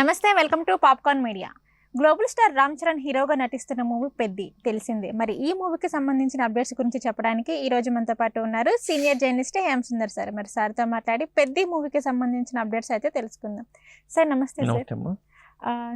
నమస్తే welcome to popcorn media. Global star Ram Charan హీరోగా నటిస్తున్న మూవీ పెద్ది తెలిసిందే. మరి ఈ మూవీకి సంబంధించిన అప్డేట్స్ గురించి చెప్పడానికి ఈ రోజు మనతో పాటు ఉన్నారు senior journalist Hem Sundar sir. మరి సార్తో మాట్లాడి పెద్ది మూవీకి సంబంధించిన అప్డేట్స్ అయితే తెలుసుకుందాం. సార్ నమస్తే sir.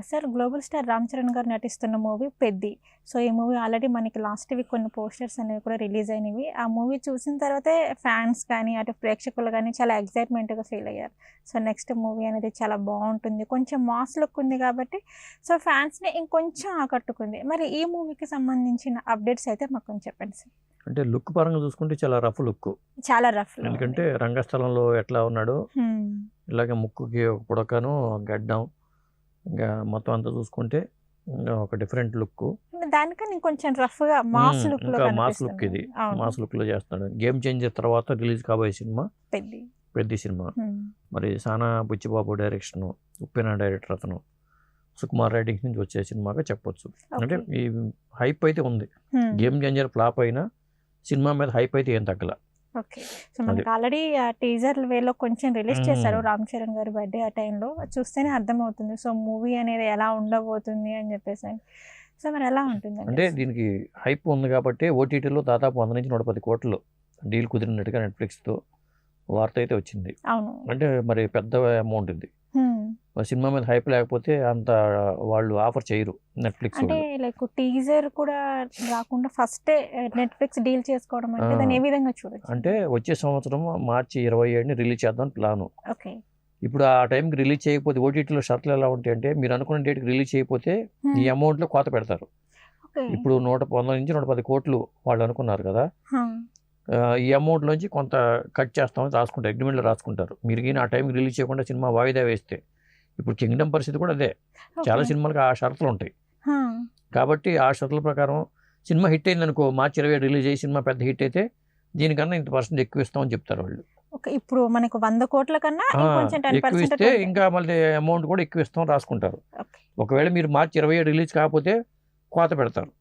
Sir global star Ram Charan గారు నటిస్తున్న మూవీ పెద్ది. సో ఈ మూవీ ఆల్రెడీ మనకి లాస్ట్ వీక్ కొన్ని పోస్టర్స్ అనేవి కూడా రిలీజ్ అయినవి. ఆ మూవీ చూసిన తర్వాతే ఫ్యాన్స్ కానీ అటు ప్రేక్షకులు కానీ చాలా ఎగ్జైట్మెంట్గా ఫీల్ అయ్యారు. సో నెక్స్ట్ మూవీ అనేది చాలా బాగుంటుంది. కొంచెం మాస్ లుక్ ఉంది కాబట్టి సో ఫ్యాన్స్ని ఇంకొంచెం ఆకట్టుకుంది. మరి ఈ మూవీకి సంబంధించిన అప్డేట్స్ అయితే మాకు కొంచెం చెప్పండి సార్. అంటే లుక్ పరంగా చూసుకుంటే చాలా రఫ్ లుక్. చాలా రఫ్ ఎందుకంటే రంగస్థలంలో ఎట్లా ఉన్నాడో ఇలాగే ముక్కుకి ఒక పుడకను గడ్డం ఇంకా మొత్తం అంతా చూసుకుంటే ఇంకా ఒక డిఫరెంట్ లుక్ దానికన్నా ఇంకొంచెం రఫ్గా మాస్ లుక్లో ఇంకా mass look ఇది. మాస్ లుక్లో చేస్తున్నాడు. గేమ్ చేంజర్ తర్వాత రిలీజ్ కాబోయే సినిమా. పెద్ది పెద్ద సినిమా. మరి సానా బుచ్చిబాబు డైరెక్షన్ ఉప్పెన డైరెక్టర్ అతను. సుకుమార్ రైటింగ్ నుంచి వచ్చే సినిమాగా చెప్పొచ్చు. అంటే. ఈ హైప్ అయితే ఉంది. గేమ్ చేంజర్ ఫ్లాప్ అయినా సినిమా మీద హైప్ అయితే ఏం తగ్గల. ఓకే. సో మనకి ఆల్రెడీ ఆ టీజర్ వేలో కొంచెం రిలీజ్. చేశారు రామ్ చరణ్ గారి బర్త్డే ఆ టైంలో. చూస్తేనే అర్థమవుతుంది. సో మూవీ అనేది ఎలా ఉండబోతుంది అని చెప్పేసి. సో మరి ఎలా ఉంటుంది అంటే దీనికి హైప్ ఉంది కాబట్టి ఓటీటీలో దాదాపు వంద నుంచి నూట పది కోట్లు డీల్ కుదిరినట్టుగా నెట్ఫ్లిక్స్తో వార్త అయితే వచ్చింది. అవును. అంటే మరి పెద్ద అమౌంట్ ఇది. మరి సినిమా మీద హైప్ లేకపోతే అంత వాళ్ళు ఆఫర్ చేయరు నెట్ఫ్లిక్స్ అంటే లైక్ టీజర్ కూడా రాకుండా ఫస్టే నెట్ఫ్లిక్స్ డీల్ చేసుకోవడం అంటే. దాన్ని ఏ విధంగా చూడొచ్చు? అంటే వచ్చే సంవత్సరం మార్చి ఇరవై ఏడుని రిలీజ్ చేద్దాం ప్లాను. ఓకే. ఇప్పుడు ఆ టైంకి రిలీజ్ చేయకపోతే ఓటీటీలో షరతులు ఎలా ఉంటాయి అంటే మీరు అనుకున్న డేట్కి రిలీజ్ చేయకపోతే. ఈ అమౌంట్లో కోత పెడతారు. ఇప్పుడు నూట వంద నుంచి నూట పది కోట్లు వాళ్ళు అనుకున్నారు కదా. ఈ అమౌంట్ నుంచి కొంత కట్ చేస్తామని రాసుకుంటారు అగ్రిమెంట్లో రాసుకుంటారు. మీరు కానీ ఆ టైంకి రిలీజ్ చేయకుండా సినిమా వాయిదా వేస్తే. ఇప్పుడు కింగ్డమ్ పరిస్థితి కూడా అదే. చాలా. సినిమాలకు ఆ షరతులు ఉంటాయి. కాబట్టి ఆ షరతుల ప్రకారం సినిమా హిట్ అయింది అనుకో మార్చి ఇరవై రిలీజ్ అయ్యి సినిమా పెద్ద హిట్ అయితే దీనికన్నా ఇంత పర్సెంట్ ఎక్కువ ఇస్తామని చెప్తారు వాళ్ళు. ఇప్పుడు మనకు వంద కోట్ల కన్నా ఎక్కువ ఇస్తే ఇంకా మళ్ళీ అమౌంట్ కూడా ఎక్కువ ఇస్తాం రాసుకుంటారు. ఒకవేళ మీరు మార్చి ఇరవై రిలీజ్ కాకపోతే కోత పెడతారు.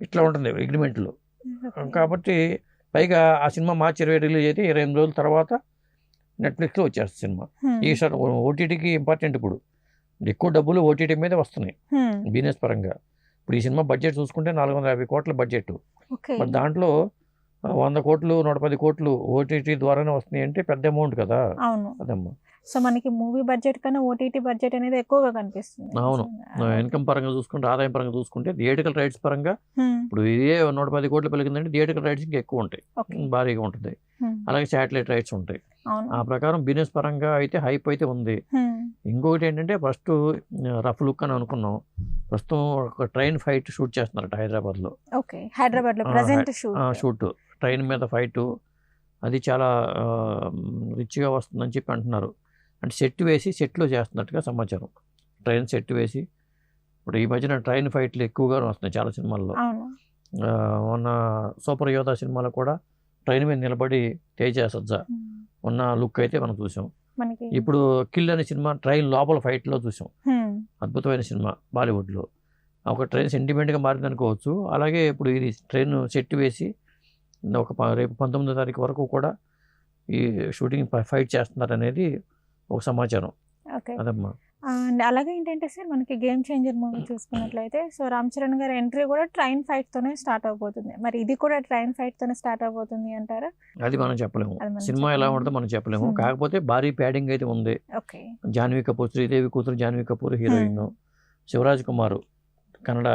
ఇట్లా ఉంటుంది అగ్రిమెంట్లో. కాబట్టి పైగా ఆ సినిమా మార్చి ఇరవై రిలీజ్ అయితే ఇరవై ఎనిమిది రోజుల తర్వాత నెట్ఫ్లిక్స్లో వచ్చేస్తుంది సినిమా. ఈ సార్ ఓటీటీకి ఇంపార్టెంట్ ఇప్పుడు. ఎక్కువ డబ్బులు ఓటీటీ మీద వస్తున్నాయి. బిజినెస్ పరంగా. ఇప్పుడు ఈ సినిమా బడ్జెట్ చూసుకుంటే నాలుగు వందల యాభై కోట్ల బడ్జెట్. మరి దాంట్లో వంద కోట్లు నూట పది కోట్లు ఓటీటీ ద్వారానే వస్తున్నాయి అంటే పెద్ద అమౌంట్ కదా. అదమ్మా. సో మనకి మూవీ బడ్జెట్ కన్నా ఓటీటీ బడ్జెట్ అనేది ఎక్కువగా కనిపిస్తుంది. అవును. ఇన్కమ్ పరంగా చూసుకుంటే ఆదాయం పరంగా చూసుకుంటే థియేటికల్ రైట్స్ పరంగా. ఇప్పుడు ఇదే నూట పది కోట్లు పెరిగిందంటే థియేటికల్ రైట్స్ ఇంకా ఎక్కువ ఉంటాయి. భారీగా ఉంటుంది. అలాగే శాటిలైట్ రైట్స్ ఉంటాయి. ఆ ప్రకారం బిజినెస్ పరంగా అయితే హైప్ అయితే ఉంది. ఇంకొకటి ఏంటంటే ఫస్ట్ రఫ్ లుక్ అని అనుకున్నాం. ప్రస్తుతం ఒక ట్రైన్ ఫైట్ షూట్ చేస్తున్నారట హైదరాబాద్లో ఆ, షూట్. ట్రైన్ మీద ఫైట్. అది చాలా రిచ్గా వస్తుందని చెప్పి అంటున్నారు. అంటే సెట్ వేసి సెట్లో చేస్తున్నట్టుగా సమాచారం. ట్రైన్ సెట్ వేసి. ఇప్పుడు ఈ మధ్యన ట్రైన్ ఫైట్లు ఎక్కువగా వస్తున్నాయి చాలా సినిమాల్లో. మొన్న సూపర్ యోధా సినిమాలో కూడా ట్రైన్ మీద నిలబడి తేజ సజ్జా. ఉన్న లుక్ అయితే మనం చూసాం. ఇప్పుడు కిల్ అనే సినిమా ట్రైన్ లోపల ఫైట్లో చూసాం. హ్మ్. అద్భుతమైన సినిమా బాలీవుడ్లో. ఒక ట్రైన్ సెంటిమెంట్గా మారింది అనుకోవచ్చు అలాగే ఇప్పుడు ఇది ట్రైన్ సెట్ వేసి ఒక రేపు పంతొమ్మిదో తారీఖు వరకు కూడా ఈ షూటింగ్ ఫైట్ చేస్తున్నారు అనేది ఒక సమాచారం. ఓకే. అదమ్మా. అండ్ అలాగే ఏంటంటే సార్ మనకి గేమ్ చేంజర్ మూవీ చూసుకున్నట్లయితే సో రామ్ చరణ్ గారి ఎంట్రీ కూడా ట్రైన్ ఫైట్ తోనే స్టార్ట్ అవబోతుంది. మరి ఇది కూడా ట్రైన్ ఫైట్ తోనే స్టార్ట్ అవబోతుంది అంటారా? అది మనం చెప్పలేము. సినిమా ఎలా. ఉంటుందో మనం చెప్పలేము. కాకపోతే భారీ ప్యాడింగ్ అయితే ఉంది. ఓకే. జాన్వీ కపూర్ శ్రీదేవి కూతురు Janhvi Kapoor heroine. Shivaraj Kumar Kannada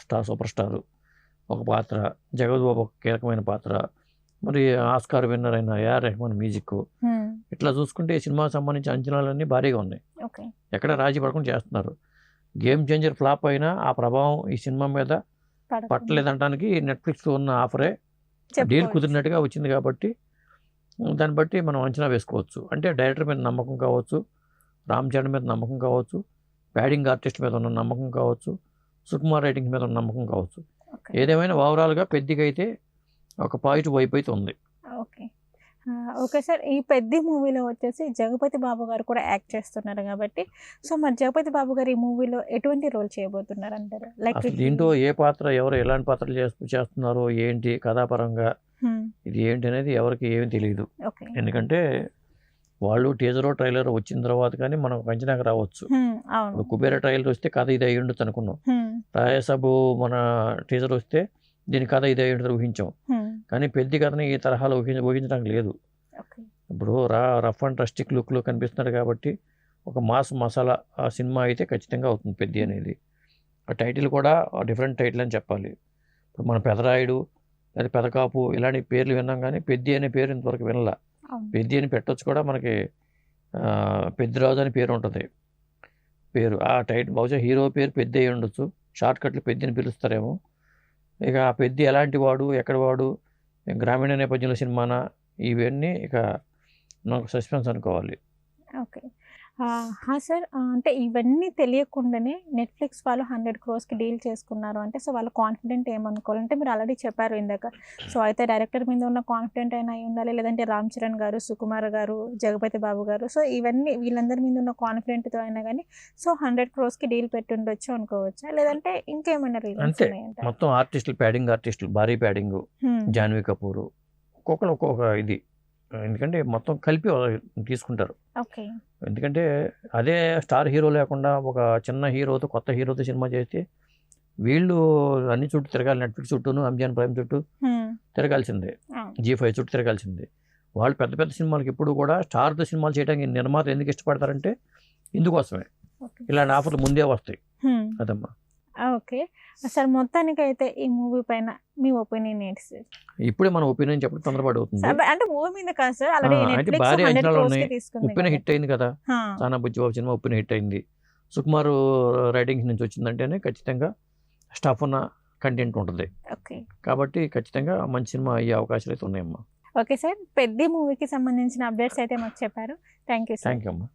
star super star ఒక పాత్ర. జగద్ బాబు ఒక కీలకమైన పాత్ర. మరి ఆస్కార్ విన్నర్ అయిన ఏఆర్ రెహమాన్ మ్యూజిక్. ఇట్లా చూసుకుంటే ఈ సినిమాకి సంబంధించిన అంచనాలన్నీ భారీగా ఉన్నాయి. ఎక్కడ రాజీ పడకుండా చేస్తున్నారు గేమ్ చేంజర్ ఫ్లాప్ అయినా ఆ ప్రభావం ఈ సినిమా మీద. పట్టలేదంటానికి నెట్ఫ్లిక్స్లో ఉన్న ఆఫరే డీల్. కుదిరినట్టుగా వచ్చింది కాబట్టి దాన్ని బట్టి మనం అంచనా వేసుకోవచ్చు అంటే డైరెక్టర్ మీద నమ్మకం కావచ్చు రామ్ చరణ్ మీద నమ్మకం కావచ్చు ప్యాడింగ్ ఆర్టిస్ట్ మీద ఉన్న నమ్మకం కావచ్చు సుకుమార్ రైటింగ్ మీద ఉన్న నమ్మకం కావచ్చు. ఏదేమైనా ఓవరాల్గా పెద్దగా అయితే ఒక పాజిటివ్ వైపు అయితే ఉంది ఓకే ఓకే సార్ ఈ పెద్ద మూవీలో వచ్చేసి జగపతి బాబు గారు కూడా యాక్ట్ చేస్తున్నారు కాబట్టి సో మరి జగపతి బాబు గారు ఈ మూవీలో ఎటువంటి రోల్ చేయబోతున్నారు అంటారు? లైక్ దీంట్లో ఏ పాత్ర ఎవరు ఎలాంటి పాత్రలు చేస్తూ చేస్తున్నారో ఏంటి కథాపరంగా ఇది ఏంటి అనేది ఎవరికి ఏమీ తెలియదు ఎందుకంటే వాళ్ళు టీజరో ట్రైలర్ వచ్చిన తర్వాత కానీ మనం అంచనాకు రావచ్చు. ఇప్పుడు కుబేర ట్రైలర్ వస్తే కథ ఇది అయ్యి ఉండొచ్చు అనుకున్నాం. హ్మ్, రాయసభ మన టీజర్ వస్తే దీని కథ ఇది అయ్యి ఉంటుంది ఊహించాం. కానీ పెద్ద కథని ఈ తరహాలో ఊహించ ఊహించడానికి లేదు. ఇప్పుడు రా రఫ్ అండ్ రస్టిక్ లుక్లో కనిపిస్తున్నాడు కాబట్టి ఒక మాస్ మసాలా ఆ సినిమా అయితే ఖచ్చితంగా అవుతుంది పెద్ద అనేది. ఆ టైటిల్ కూడా డిఫరెంట్ టైటిల్ అని చెప్పాలి. ఇప్పుడు మన పెదరాయుడు లేదా పెదకాపు ఇలాంటి పేర్లు విన్నాం కానీ పెద్ది అనే పేరు ఇంతవరకు వినలా. పెద్ది అని పెట్టొచ్చు కూడా మనకి పెద్దిరాజు అని పేరు ఉంటుంది. పేరు. ఆ టైటిల్ బహుశా హీరో పేరు పెద్ద అయి ఉండొచ్చు. షార్ట్ కట్లు పెద్ది అని పిలుస్తారేమో. ఇక ఆ పెద్ది ఎలాంటి వాడు ఎక్కడ వాడు గ్రామీణ నేపథ్యంలో సినిమానా ఇవన్నీ ఇక నాకు సస్పెన్స్ అనుకోవాలి. ఓకే. సార్ అంటే ఇవన్నీ తెలియకుండానే నెట్ఫ్లిక్స్ వాళ్ళు హండ్రెడ్ క్రోర్స్కి డీల్ చేసుకున్నారు. అంటే సో వాళ్ళు కాన్ఫిడెంట్ ఏమనుకోవాలి అంటే మీరు ఆల్రెడీ చెప్పారు ఇందాక. సో అయితే డైరెక్టర్ మీద ఉన్న కాన్ఫిడెంట్ అయినా అయి ఉండాలి. లేదంటే రామ్ చరణ్ గారు సుకుమార్ గారు జగపతి బాబు గారు. సో ఇవన్నీ వీళ్ళందరి మీద ఉన్న కాన్ఫిడెంట్తో అయినా కానీ సో హండ్రెడ్ క్రోర్స్కి డీల్ పెట్టుండొచ్చు అనుకోవచ్చా? లేదంటే ఇంకేమైనా రీజన్స్ మొత్తం ఆర్టిస్టులు ప్యాడింగ్ ఆర్టిస్టులు భారీ ప్యాడింగ్ జాన్వీ కపూర్ ఒక్కొక్కరు ఒక్కొక్క ఇది. ఎందుకంటే మొత్తం కలిపి తీసుకుంటారు. ఎందుకంటే అదే స్టార్ హీరో లేకుండా ఒక చిన్న హీరోతో కొత్త హీరోతో సినిమా చేస్తే వీళ్ళు అన్ని చుట్టూ తిరగాలి. నెట్ఫ్లిక్స్ చుట్టూను అమెజాన్ ప్రైమ్ చుట్టూ తిరగాల్సిందే. జీ ఫైవ్ చుట్టూ తిరగాల్సిందే. వాళ్ళు పెద్ద పెద్ద సినిమాలకి ఎప్పుడు కూడా స్టార్తో సినిమాలు చేయడానికి నిర్మాత ఎందుకు ఇష్టపడతారంటే ఇందుకోసమే. ఇలాంటి ఆఫర్లు ముందే వస్తాయి. అదమ్మా. ఓకే. సార్ మొత్తానికి అయితే ఈ మూవీ పైన మీ ఒపీనియన్ ఏంటి సార్? ఇప్పుడే మన ఒపీనియన్ చెప్పడం తొందరపాటు అవుతుంది అంటే మూవీ మీద కాదు సార్ ఆల్రెడీ భారీ అంచనాలు ఉన్నాయి. ఉప్పిన. హిట్ అయింది కదా. హా, సానా బుజ్జిబాబు సినిమా ఉప్పిన హిట్ అయింది. సుకుమార్ రైటింగ్స్ నుంచి వచ్చిందంటేనే ఖచ్చితంగా స్టఫ్ ఉన్న కంటెంట్ ఉంటుంది. ఓకే. కాబట్టి ఖచ్చితంగా మంచి సినిమా అయ్యే అవకాశాలు అయితే ఉన్నాయమ్మా. ఓకే సార్ పెద్ద మూవీకి సంబంధించిన అప్డేట్స్ అయితే మాకు చెప్పారు. Thank you sir. Thank you అమ్మా.